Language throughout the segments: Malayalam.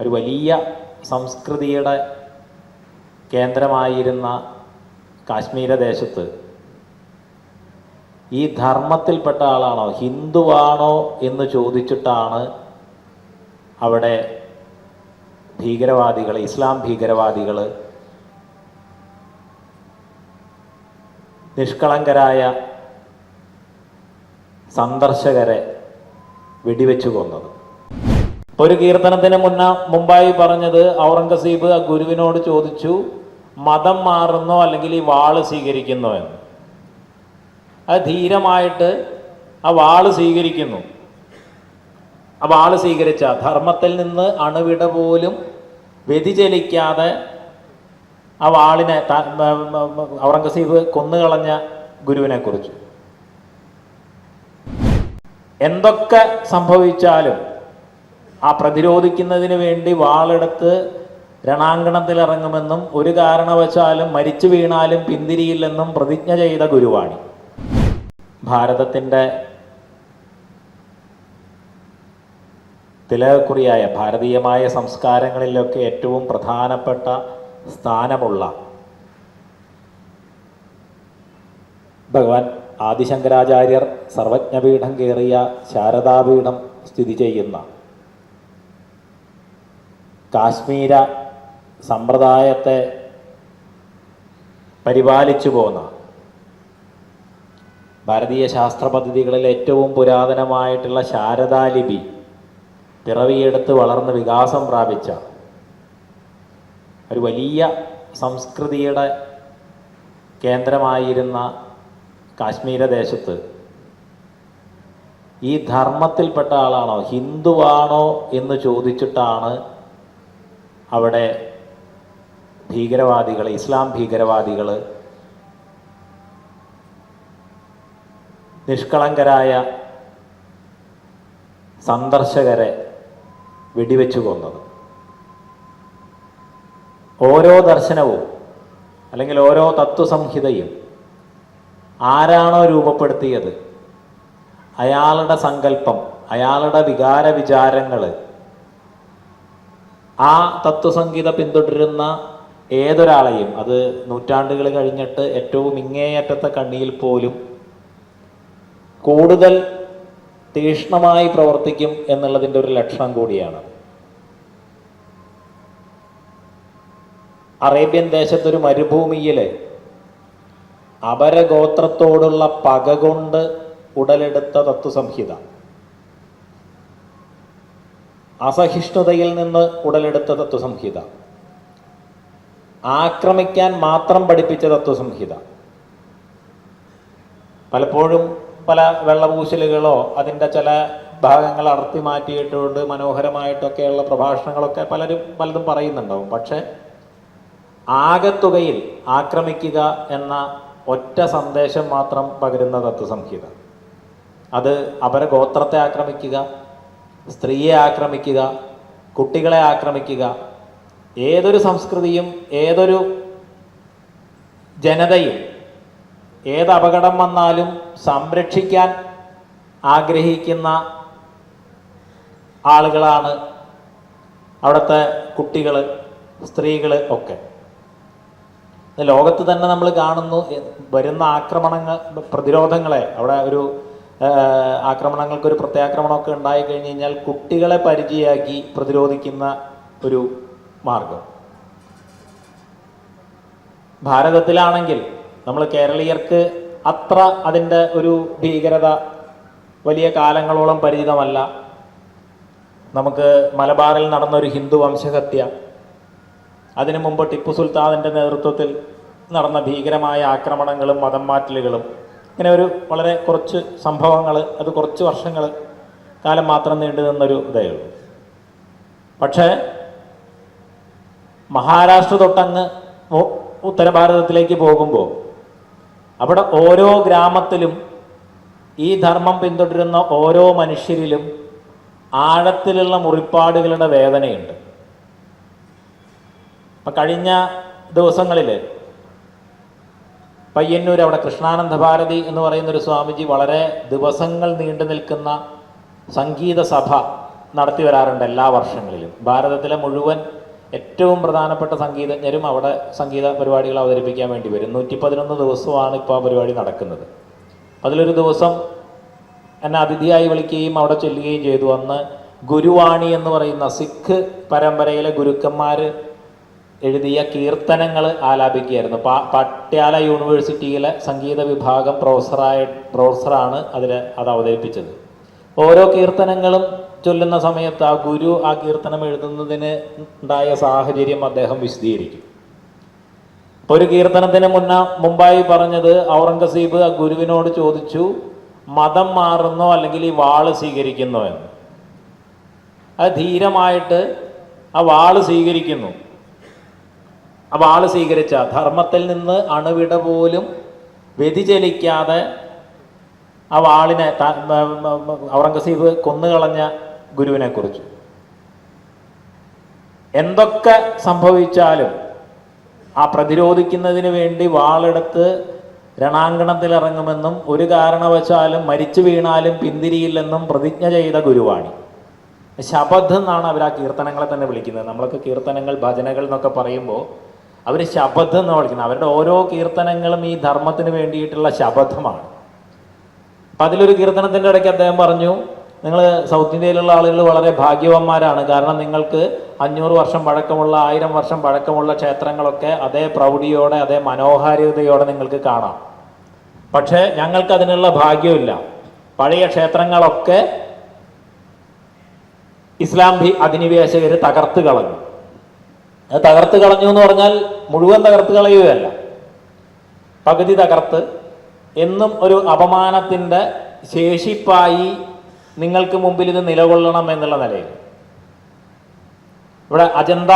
ഒരു വലിയ സംസ്കൃതിയുടെ കേന്ദ്രമായിരുന്ന കാശ്മീര ദേശത്ത് ഈ ധർമ്മത്തിൽപ്പെട്ട ആളാണോ? ഹിന്ദുവാണോ എന്ന് ചോദിച്ചിട്ടാണ് അവിടെ ഭീകരവാദികൾ ഇസ്ലാം ഭീകരവാദികൾ നിഷ്കളങ്കരായ സന്ദർശകരെ വെടിവെച്ചു കൊന്നത്. ഒരു കീർത്തനത്തിന് മുന്ന മുമ്പായി പറഞ്ഞത് ഔറംഗസീബ് ആ ഗുരുവിനോട് ചോദിച്ചു മതം മാറുന്നോ അല്ലെങ്കിൽ ഈ വാൾ സ്വീകരിക്കുന്നോ എന്ന്. അത് ധീരമായിട്ട് ആ വാൾ സ്വീകരിക്കുന്നു. ആ വാൾ സ്വീകരിച്ച ധർമ്മത്തിൽ നിന്ന് അണുവിട പോലും വ്യതിചലിക്കാതെ ആ വാളിനെ ഔറംഗസീബ് കൊന്നുകളഞ്ഞ ഗുരുവിനെ കുറിച്ച്. എന്തൊക്കെ സംഭവിച്ചാലും ആ പ്രതിരോധിക്കുന്നതിന് വേണ്ടി വാളെടുത്ത് രണാങ്കണത്തിൽ ഇറങ്ങുമെന്നും ഒരു കാരണവശാലും മരിച്ചു വീണാലും പിന്തിരിയില്ലെന്നും പ്രതിജ്ഞ ചെയ്ത ഗുരുവാണി. ഭാരതത്തിന്റെ തിലകക്കുറിയായ ഭാരതീയമായ സംസ്കാരങ്ങളിലൊക്കെ ഏറ്റവും പ്രധാനപ്പെട്ട സ്ഥാനമുള്ള ഭഗവാൻ ആദിശങ്കരാചാര്യർ സർവജ്ഞപീഠം കയറിയ ശാരദാപീഠം സ്ഥിതി ചെയ്യുന്ന കാശ്മീര സമ്പ്രദായത്തെ പരിപാലിച്ചു പോന്ന ഭാരതീയ ശാസ്ത്ര പദ്ധതികളിൽ ഏറ്റവും പുരാതനമായിട്ടുള്ള ശാരദാലിപി പിറവിയെടുത്ത് വളർന്ന് വികാസം പ്രാപിച്ച ഒരു വലിയ സംസ്കൃതിയുടെ കേന്ദ്രമായിരുന്ന കാശ്മീര ദേശത്ത് ഈ ധർമ്മത്തിൽപ്പെട്ട ആളാണോ? ഹിന്ദുവാണോ എന്ന് ചോദിച്ചിട്ടാണ് അവിടെ ഭീകരവാദികൾ ഇസ്ലാം ഭീകരവാദികൾ നിഷ്കളങ്കരായ സന്ദർശകരെ വെടിവെച്ചു കൊന്നത്. ഓരോ ദർശനവും അല്ലെങ്കിൽ ഓരോ തത്വസംഹിതയും ആരാണോ രൂപപ്പെടുത്തിയത്? അയാളുടെ സങ്കല്പം അയാളുടെ വികാര വിചാരങ്ങൾ ആ തത്വസംഗീത പിന്തുടരുന്ന ഏതൊരാളെയും അത് നൂറ്റാണ്ടുകൾ കഴിഞ്ഞിട്ട് ഏറ്റവും ഇങ്ങേയറ്റത്തെ കണ്ണിയിൽ പോലും കൂടുതൽ തീക്ഷ്ണമായി പ്രവർത്തിക്കും എന്നുള്ളതിന്റെ ഒരു ലക്ഷണം കൂടിയാണ്. അറേബ്യൻ ദേശത്തൊരു മരുഭൂമിയിൽ അപരഗോത്രത്തോടുള്ള പക കൊണ്ട് ഉടലെടുത്ത തത്വസംഹിത. അസഹിഷ്ണുതയിൽ നിന്ന് ഉടലെടുത്ത തത്വസംഹിത. ആക്രമിക്കാൻ മാത്രം പഠിപ്പിച്ച തത്വസംഹിത. പലപ്പോഴും പല വെള്ളപൂശലുകളോ അതിന്റെ ചില ഭാഗങ്ങൾ അടർത്തി മാറ്റിയിട്ടുണ്ട് മനോഹരമായിട്ടൊക്കെയുള്ള പ്രഭാഷണങ്ങളൊക്കെ പലരും പലതും പറയുന്നുണ്ടാവും. പക്ഷേ ആകത്തുകയിൽ ആക്രമിക്കുക എന്ന ഒറ്റ സന്ദേശം മാത്രം പകരുന്ന തത്വസംഹിത. അത് ഗോത്രത്തെ ആക്രമിക്കുക സ്ത്രീയെ ആക്രമിക്കുക കുട്ടികളെ ആക്രമിക്കുക ഏതൊരു സംസ്കൃതിയും ഏതൊരു ജനതയും ഏത് അപകടം വന്നാലും സംരക്ഷിക്കാൻ ആഗ്രഹിക്കുന്ന ആളുകളാണ് അവിടുത്തെ കുട്ടികൾ സ്ത്രീകൾ ഒക്കെ. ലോകത്ത് തന്നെ നമ്മൾ കാണുന്നു വരുന്ന ആക്രമണങ്ങൾ പ്രതിരോധങ്ങളെ. അവിടെ ഒരു ആക്രമണങ്ങൾക്ക് ഒരു പ്രത്യാക്രമണമൊക്കെ ഉണ്ടായി കഴിഞ്ഞ് കഴിഞ്ഞാൽ കുട്ടികളെ പരിചയമാക്കി പ്രതിരോധിക്കുന്ന ഒരു മാർഗം. ഭാരതത്തിലാണെങ്കിൽ നമ്മൾ കേരളീയർക്ക് അത്ര അതിന്റെ ഒരു ഭീകരത വലിയ കാലങ്ങളോളം പരിചിതമല്ല. നമുക്ക് മലബാറിൽ നടന്ന ഒരു ഹിന്ദു വംശഹത്യ അതിനു മുമ്പ് ടിപ്പു സുൽത്താനിന്റെ നേതൃത്വത്തിൽ നടന്ന ഭീകരമായ ആക്രമണങ്ങളും മതം മാറ്റലുകളും ഇങ്ങനെ ഒരു വളരെ കുറച്ച് സംഭവങ്ങൾ അത് കുറച്ച് വർഷങ്ങൾ കാലം മാത്രം നീണ്ടു നിന്നൊരു ഇതേ ഉള്ളൂ. പക്ഷേ മഹാരാഷ്ട്ര തൊട്ടങ്ങ് ഉത്തര ഭാരതത്തിലേക്ക് പോകുമ്പോൾ അവിടെ ഓരോ ഗ്രാമത്തിലും ഈ ധർമ്മം പിന്തുടരുന്ന ഓരോ മനുഷ്യരിലും ആഴത്തിലുള്ള മുറിപ്പാടുകളുടെ വേദനയുണ്ട്. അപ്പം കഴിഞ്ഞ ദിവസങ്ങളിൽ പയ്യന്നൂർ അവിടെ കൃഷ്ണാനന്ദ ഭാരതി എന്ന് പറയുന്ന ഒരു സ്വാമിജി വളരെ ദിവസങ്ങൾ നീണ്ടു നിൽക്കുന്ന സംഗീത സഭ നടത്തി വരാറുണ്ട് എല്ലാ വർഷങ്ങളിലും. ഭാരതത്തിലെ മുഴുവൻ ഏറ്റവും പ്രധാനപ്പെട്ട സംഗീതജ്ഞരും അവിടെ സംഗീത പരിപാടികൾ അവതരിപ്പിക്കാൻ വേണ്ടി വരും. നൂറ്റി പതിനൊന്ന് ദിവസമാണ് ഇപ്പോൾ ആ പരിപാടി നടക്കുന്നത്. അതിലൊരു ദിവസം എന്നെ അതിഥിയായി വിളിക്കുകയും അവിടെ ചെല്ലുകയും ചെയ്തു. അന്ന് ഗുരുവാണി എന്ന് പറയുന്ന സിഖ് പരമ്പരയിലെ ഗുരുക്കന്മാർ എഴുതിയ കീർത്തനങ്ങൾ ആലാപിക്കുകയായിരുന്നു. പാ പട്യാല യൂണിവേഴ്സിറ്റിയിലെ സംഗീത വിഭാഗം പ്രൊഫസറായ പ്രൊഫസറാണ് അതിൽ അത് അവതരിപ്പിച്ചത്. ഓരോ കീർത്തനങ്ങളും ചൊല്ലുന്ന സമയത്ത് ആ ഗുരു ആ കീർത്തനം എഴുതുന്നതിന് ഉണ്ടായ സാഹചര്യം അദ്ദേഹം വിശദീകരിക്കും. അപ്പൊ ഒരു കീർത്തനത്തിന് മുന്ന മുമ്പായി പറഞ്ഞത് ഔറംഗസീബ് ആ ഗുരുവിനോട് ചോദിച്ചു മതം മാറുന്നോ അല്ലെങ്കിൽ ഈ വാൾ സ്വീകരിക്കുന്നോ എന്ന്? അത് ധീരമായിട്ട് ആ വാൾ സ്വീകരിക്കുന്നു. ആ ആൾ സ്വീകരിച്ച ധർമ്മത്തിൽ നിന്ന് അണുവിട പോലും വ്യതിചലിക്കാതെ ആ വാളിനെ ഔറംഗസീബ് കൊന്നുകളഞ്ഞ ഗുരുവിനെ കുറിച്ച്. എന്തൊക്കെ സംഭവിച്ചാലും ആ പ്രതിരോധിക്കുന്നതിന് വേണ്ടി വാളെടുത്ത് രണാങ്കണത്തിൽ ഇറങ്ങുമെന്നും ഒരു കാരണവശാലും മരിച്ചു വീണാലും പിന്തിരിയില്ലെന്നും പ്രതിജ്ഞ ചെയ്ത ഗുരുവാണി. ശബദ് എന്നാണ് അവർ ആ കീർത്തനങ്ങളെ തന്നെ വിളിക്കുന്നത്. നമ്മളൊക്കെ കീർത്തനങ്ങൾ ഭജനകൾ എന്നൊക്കെ പറയുമ്പോൾ അവർ ശബദ് എന്ന് വിളിക്കുന്നത്? അവരുടെ ഓരോ കീർത്തനങ്ങളും ഈ ധർമ്മത്തിന് വേണ്ടിയിട്ടുള്ള ശബദമാണ് അപ്പം അതിലൊരു കീർത്തനത്തിന്റെ ഇടയ്ക്ക് അദ്ദേഹം പറഞ്ഞു നിങ്ങൾ സൗത്ത് ഇന്ത്യയിലുള്ള ആളുകൾ വളരെ ഭാഗ്യവാന്മാരാണ്. കാരണം നിങ്ങൾക്ക് അഞ്ഞൂറ് വർഷം പഴക്കമുള്ള ആയിരം വർഷം പഴക്കമുള്ള ക്ഷേത്രങ്ങളൊക്കെ അതേ പ്രൗഢിയോടെ അതേ മനോഹാരിതയോടെ നിങ്ങൾക്ക് കാണാം. പക്ഷേ ഞങ്ങൾക്ക് അതിനുള്ള ഭാഗ്യമില്ല. പഴയ ക്ഷേത്രങ്ങളൊക്കെ ഇസ്ലാം ഭി അധിനിവേശകർ തകർത്ത് കളഞ്ഞു. അത് തകർത്ത് കളഞ്ഞു എന്ന് പറഞ്ഞാൽ മുഴുവൻ തകർത്ത് കളയുകയല്ല. പകുതി തകർത്ത്. എന്നും ഒരു അപമാനത്തിന്റെ ശേഷിപ്പായി നിങ്ങൾക്ക് മുമ്പിൽ ഇത് നിലകൊള്ളണം എന്നുള്ള നിലയിൽ. ഇവിടെ അജന്ത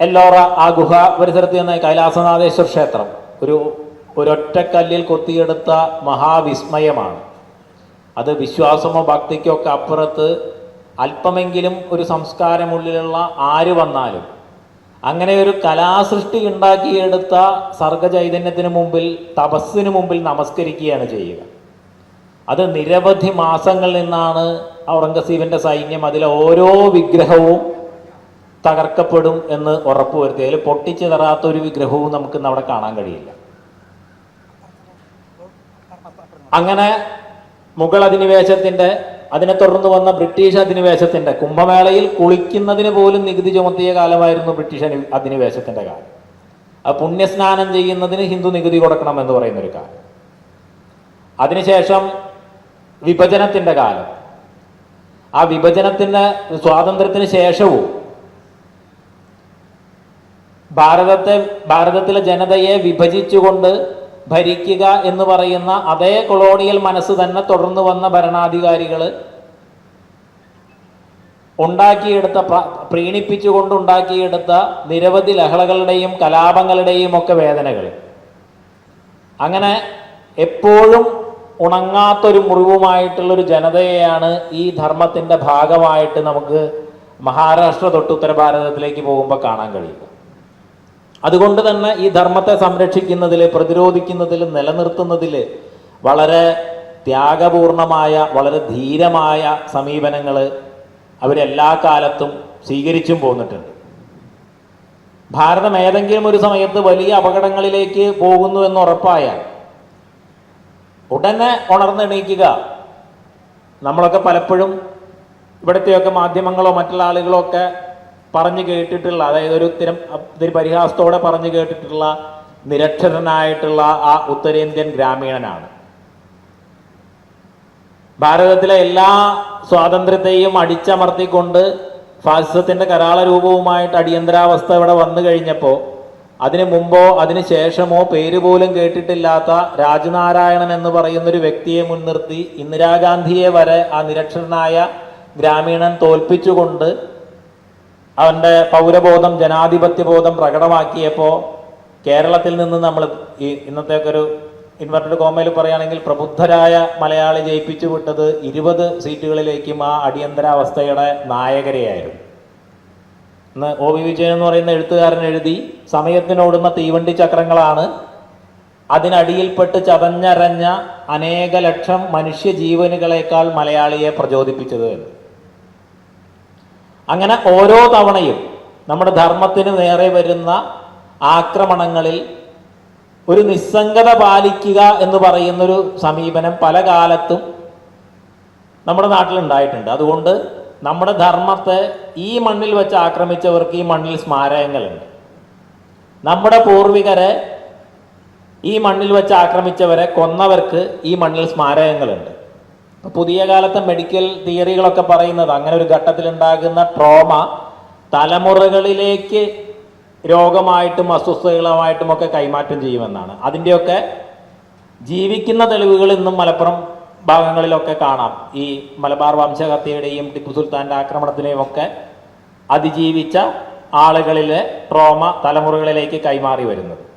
എല്ലോറ ആ ഗുഹ പരിസരത്ത് തന്നെ കൈലാസനാഥേശ്വർ ക്ഷേത്രം ഒരു ഒരൊറ്റക്കല്ലിൽ കൊത്തിയെടുത്ത മഹാവിസ്മയമാണ്. അത് വിശ്വാസമോ ഭക്തിക്കോ ഒക്കെ അപ്പുറത്ത് അല്പമെങ്കിലും ഒരു സംസ്കാരമുള്ളിലുള്ള ആര് വന്നാലും അങ്ങനെ ഒരു കലാസൃഷ്ടി ഉണ്ടാക്കിയെടുത്ത സർഗചൈതന്യത്തിന് മുമ്പിൽ തപസ്സിന് മുമ്പിൽ നമസ്കരിക്കുകയാണ് ചെയ്യുക. അത് നിരവധി മാസങ്ങളിൽ നിന്നാണ് ഔറംഗസീബിന്റെ സൈന്യം അതിലെ ഓരോ വിഗ്രഹവും തകർക്കപ്പെടും എന്ന് ഉറപ്പുവരുത്തി. അതിൽ പൊട്ടിച്ചിതറാത്ത ഒരു വിഗ്രഹവും നമുക്ക് അവിടെ കാണാൻ കഴിയില്ല. അങ്ങനെ മുഗൾ അധിനിവേശത്തിന്റെ അതിനെ തുടർന്ന് വന്ന ബ്രിട്ടീഷ് അധിനിവേശത്തിന്റെ കുംഭമേളയിൽ കുളിക്കുന്നതിന് പോലും നികുതി ചുമത്തിയ കാലമായിരുന്നു ബ്രിട്ടീഷ് അധിനിവേശത്തിന്റെ കാലം. ആ പുണ്യസ്നാനം ചെയ്യുന്നതിന് ഹിന്ദു നികുതി കൊടുക്കണം എന്ന് പറയുന്ന ഒരു കാലം. അതിനുശേഷം വിഭജനത്തിന്റെ കാലം. ആ വിഭജനത്തിന് സ്വാതന്ത്ര്യത്തിന് ശേഷവും ഭാരതത്തെ ഭാരതത്തിലെ ജനതയെ വിഭജിച്ചുകൊണ്ട് ഭരിക്കുക എന്ന് പറയുന്ന അതേ കൊളോണിയൽ മനസ്സ് തന്നെ തുടർന്നു വന്ന ഭരണാധികാരികൾ ഉണ്ടാക്കിയെടുത്ത പ്ര- പ്രീണിപ്പിച്ചുകൊണ്ട് ഉണ്ടാക്കിയെടുത്ത നിരവധി ലഹളകളുടെയും കലാപങ്ങളുടെയും ഒക്കെ വേദനകൾ അങ്ങനെ എപ്പോഴും ഉണങ്ങാത്തൊരു മുറിവുമായിട്ടുള്ളൊരു ജനതയെയാണ് ഈ ധർമ്മത്തിന്റെ ഭാഗമായിട്ട് നമുക്ക് മഹാരാഷ്ട്ര തൊട്ട് ഉത്തര ഭാരതത്തിലേക്ക് പോകുമ്പോൾ കാണാൻ കഴിയുക. അതുകൊണ്ട് തന്നെ ഈ ധർമ്മത്തെ സംരക്ഷിക്കുന്നതിൽ പ്രതിരോധിക്കുന്നതിൽ നിലനിർത്തുന്നതിൽ വളരെ ത്യാഗപൂർണമായ വളരെ ധീരമായ സമീപനങ്ങൾ അവരെല്ലാ കാലത്തും സ്വീകരിച്ചും പോന്നിട്ടുണ്ട്. ഭാരതം ഏതെങ്കിലും ഒരു സമയത്ത് വലിയ അപകടങ്ങളിലേക്ക് പോകുന്നു എന്ന് ഉറപ്പായാൽ ഉടനെ ഉണർന്നെണീക്കുക. നമ്മളൊക്കെ പലപ്പോഴും ഇവിടുത്തെയൊക്കെ മാധ്യമങ്ങളോ മറ്റുള്ള ആളുകളോ ഒക്കെ പറഞ്ഞു കേട്ടിട്ടുള്ള അതായത് ഒരു തിരം ഇത്തിരി പരിഹാസത്തോടെ പറഞ്ഞു കേട്ടിട്ടുള്ള നിരക്ഷരനായിട്ടുള്ള ആ ഉത്തരേന്ത്യൻ ഗ്രാമീണനാണ്. ഭാരതത്തിലെ എല്ലാ സ്വാതന്ത്ര്യത്തെയും അടിച്ചമർത്തിക്കൊണ്ട് ഫാസിസത്തിന്റെ കരാള രൂപവുമായിട്ട് അടിയന്തരാവസ്ഥ ഇവിടെ വന്നു കഴിഞ്ഞപ്പോൾ അതിനു മുമ്പോ അതിനു ശേഷമോ പേര് പോലും കേട്ടിട്ടില്ലാത്ത രാജനാരായണൻ എന്ന് പറയുന്ന ഒരു വ്യക്തിയെ മുൻനിർത്തി ഇന്ദിരാഗാന്ധിയെ വരെ ആ നിരക്ഷരനായ ഗ്രാമീണൻ തോൽപ്പിച്ചുകൊണ്ട് അവന്റെ പൗരബോധം ജനാധിപത്യബോധം പ്രകടമാക്കിയപ്പോൾ കേരളത്തിൽ നിന്ന് നമ്മൾ ഈ ഇന്നത്തേക്ക് ഒരു ഇൻവെർട്ടഡ് കോമയിൽ പറയുകയാണെങ്കിൽ പ്രബുദ്ധരായ മലയാളി ജയിപ്പിച്ചു വിട്ടത് ഇരുപത് സീറ്റുകളിലേക്കും ആ അടിയന്തരാവസ്ഥയുടെ നായകരെയായിരുന്നു. ഇന്ന് ഒ വി വിജയൻ എന്ന് പറയുന്ന എഴുത്തുകാരൻ എഴുതി സമയത്തിനോടുന്ന തീവണ്ടി ചക്രങ്ങളാണ് അതിനടിയിൽപ്പെട്ട് ചതഞ്ഞരഞ്ഞ അനേക ലക്ഷം മനുഷ്യ ജീവനുകളേക്കാൾ മലയാളിയെ പ്രചോദിപ്പിച്ചത് എന്ന്. അങ്ങനെ ഓരോ തവണയും നമ്മുടെ ധർമ്മത്തിന് നേരെ വരുന്ന ആക്രമണങ്ങളിൽ ഒരു നിസ്സംഗത പാലിക്കുക എന്ന് പറയുന്നൊരു സമീപനം പല കാലത്തും നമ്മുടെ നാട്ടിലുണ്ടായിട്ടുണ്ട്. അതുകൊണ്ട് നമ്മുടെ ധർമ്മത്തെ ഈ മണ്ണിൽ വെച്ച് ആക്രമിച്ചവർക്ക് ഈ മണ്ണിൽ സ്മാരകങ്ങളുണ്ട്. നമ്മുടെ പൂർവികരെ ഈ മണ്ണിൽ വെച്ച് ആക്രമിച്ചവരെ കൊന്നവർക്ക് ഈ മണ്ണിൽ സ്മാരകങ്ങളുണ്ട്. പുതിയ കാലത്തെ മെഡിക്കൽ തിയറികളൊക്കെ പറയുന്നത് അങ്ങനെ ഒരു ഘട്ടത്തിൽ ഉണ്ടാകുന്ന ട്രോമ തലമുറകളിലേക്ക് രോഗമായിട്ടും അസ്വസ്ഥതകളുമായിട്ടും ഒക്കെ കൈമാറ്റം ചെയ്യുമെന്നാണ്. അതിന്റെയൊക്കെ ജീവിക്കുന്ന തെളിവുകൾ ഇന്നും മലപ്പുറം ഭാഗങ്ങളിലൊക്കെ കാണാം. ഈ മലബാർ വംശഹത്യയുടെയും ടിപ്പു സുൽത്താന്റെ ആക്രമണത്തിനെയും ഒക്കെ അതിജീവിച്ച ആളുകളിലെ ട്രോമ തലമുറകളിലേക്ക് കൈമാറി വരുന്നത്.